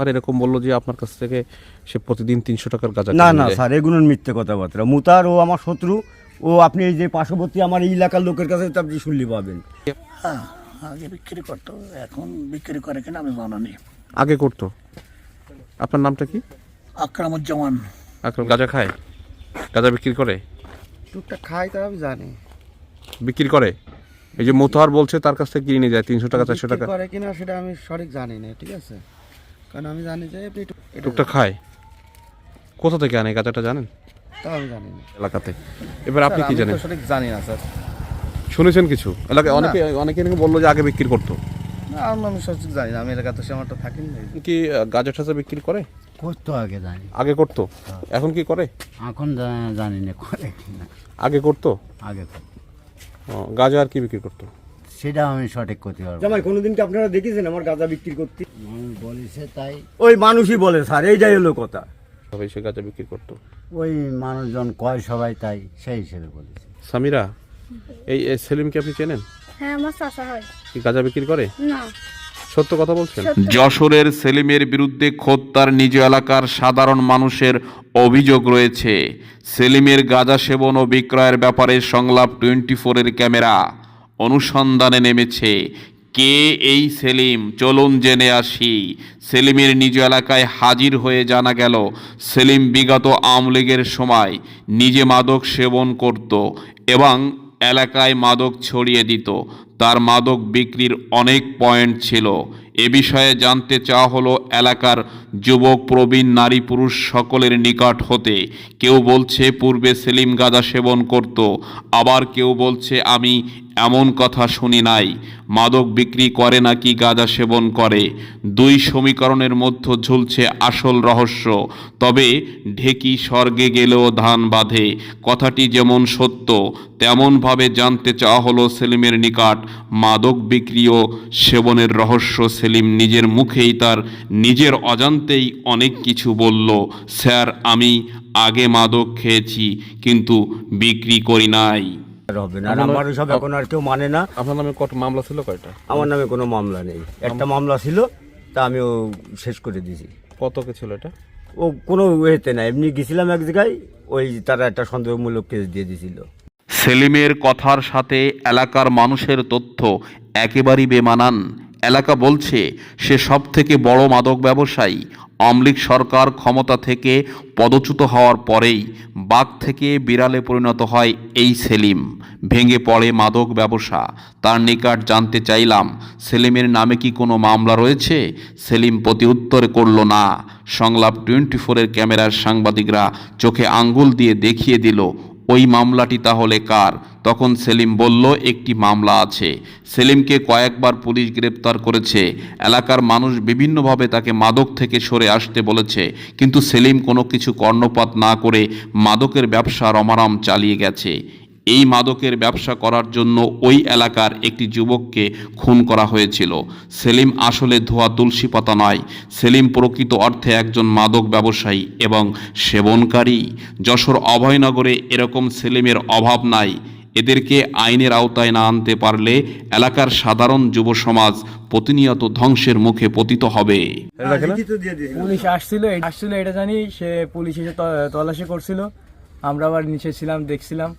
আর এরকম বলল যে আপনার কাছ থেকে সে প্রতিদিন তিনশো টাকার গাঁজা না না স্যার এগুলোর মিথ্যে কথাবার্তা। মুতার ও আমার শত্রু ও আপনি এই যে পার্শ্ববর্তী আমার এই এলাকার লোকের কাছে আপনি শুনলি পাবেন। হ্যাঁ আগে বিক্রি করতো এখন বিক্রি করে কিনা আমি জানা নেই আগে করতো? আপনার নামটা কি? আকরামুজ্জামান। আকরাম গাঁজা খায়? গাঁজা বিক্রি করে? টুকটাক খাই তা আমি জানি। বিক্রি করে? এই যে মোতাহার বলছে তার কাছ থেকে কিনে নিয়ে যায় তিনশো টাকা চারশো টাকা। করে কিনা সেটা আমি সঠিক জানি না ঠিক আছে? কারণ আমি জানি যে আপনি একটু- টুকটা খায়। কোথা থেকে আনে গাঁজাটা জানেন? তা আমি জানি না। এলাকাতে। এবার আপনি কি জানেন? সঠিক জানি না স্যার। শুনেছেন কিছু? এলাকায় অনেকে অনেকে নাকি বলল যে আগে বিক্রি করতো। না আমি আমি সঠিক জানি না। আমি এলাকাতে সে আমারটা থাকি না কি গাঁজা টাজা বিক্রি করে? করতো আগে জানি। আগে করতো? এখন কি করে? এখন জা- জানি না করে না। আগে করতো? আগে করতো। ও, গাঁজা আর কি বিক্রি করতো? সেটা আমি সঠিক করতে পারব না। জামাই কোনোদিন কি আপনারা দেখেছেন আমার গাঁজা বিক্রি করতে? বলেছে তাই ওই মানুষই বলে স্যার এইটাই হলো কথা। সবাই সে গাঁজা বিক্রি করতো। ওই মানুষজন কয় সবাই তাই সেই হিসেবে বলেছে। সামিরা এই এই সেলিমকে আপনি চেনেন? হ্যাঁ আমার চাষা হয়। কি গাঁজা বিক্রি করে? না। সত্য কথা বলছেন? যশোরের সেলিমের বিরুদ্ধে খোদ তার নিজ এলাকার সাধারণ মানুষের অভিযোগ রয়েছে। সেলিমের গাঁজা সেবন ও বিক্রয়ের ব্যাপারে সংলাপ টোয়েন্টি ফোরের ক্যামেরা। অনুসন্ধানে নেমেছে কে এই সেলিম? চলুন জেনে আসি। সেলিমের নিজ এলাকায় হাজির হয়ে জানা গেল, সেলিম বিগত আওয়ামী লীগের সময় নিজে মাদক সেবন করত এবং এলাকায় মাদক ছড়িয়ে দিত। তার মাদক বিক্রির অনেক পয়েন্ট ছিল। এ বিষয়ে জানতে চাওয়া হলো এলাকার যুবক, প্রবীণ নারী, পুরুষ সকলের নিকট হতে। কেউ বলছে, পূর্বে সেলিম গাঁজা সেবন করত। আবার কেউ বলছে, আমি এমন কথা শুনি নাই। মাদক বিক্রি করে নাকি গাঁজা সেবন করে? দুই সমীকরণের মধ্যে ঝুলছে আসল রহস্য। তবে ঢেকি স্বর্গে গেলেও ধান বাঁধে। কথাটি যেমন সত্য, তেমনভাবে জানতে চাওয়া হলো সেলিমের নিকট। মাদক বিক্রি ও সেবনের রহস্য সেলিম নিজের মুখেই তার নিজের অজান্তেই অনেক কিছু বলল স্যার আমি আগে মাদক খেয়েছি কিন্তু বিক্রি করি নাই। আর হবে না আর আমার সব এখন আর কেউ মানে না। আপনার নামে কত মামলা ছিল কয়টা? আমার নামে কোনো মামলা নেই। একটা মামলা ছিল তা আমিও শেষ করে দিয়েছি। কত কে ছিল এটা? ও কোনো ওয়েতে না এমনি গেছিলাম এক জায়গায় ওই তারা একটা সন্দেহমূলক কেস দিয়ে দিয়েছিল। সেলিমের কথার সাথে এলাকার মানুষের তথ্য একেবারেই বেমানান। এলাকা বলছে, সে সব থেকে বড় মাদক ব্যবসায়ী। অমলিক সরকার ক্ষমতা থেকে পদচ্যুত হওয়ার পরেই বাঘ থেকে বিড়ালে পরিণত হয় এই সেলিম। ভেঙে পড়ে মাদক ব্যবসা। তার নিকট জানতে চাইলাম, সেলিমের নামে কি কোনো মামলা রয়েছে? সেলিম প্রতি উত্তর করল না। সংলাপ টোয়েন্টি ফোরের ক্যামেরার সাংবাদিকরা চোখে আঙ্গুল দিয়ে দেখিয়ে দিল ওই মামলাটি তাহলে কার? তখন সেলিম বলল, একটি মামলা আছে। সেলিমকে কয়েকবার পুলিশ গ্রেপ্তার করেছে। এলাকার মানুষ বিভিন্নভাবে তাকে মাদক থেকে সরে আসতে বলেছে। কিন্তু সেলিম কোনো কিছু কর্ণপাত না করে মাদকের ব্যবসা রমারাম চালিয়ে গেছে। এই মাদকের ব্যবসা করার জন্য ওই এলাকার একটি যুবককে খুন করা হয়েছিল। সেলিম আসলে ধোয়া তুলসী পাতা নয়। সেলিম প্রকৃত অর্থে একজন মাদক ব্যবসায়ী এবং সেবনকারী। যশোর অভয়নগরে এরকম সেলিমের অভাব নাই। এদেরকে আইনের আওতায় না আনতে পারলে এলাকার সাধারণ যুব সমাজ প্রতিনিয়ত ধ্বংসের মুখে পতিত হবে। পুলিশ আসছিল আসছিল এটা জানি সে পুলিশ এসে তল্লাশি করছিল। আমরা আবার নিচে ছিলাম দেখছিলাম।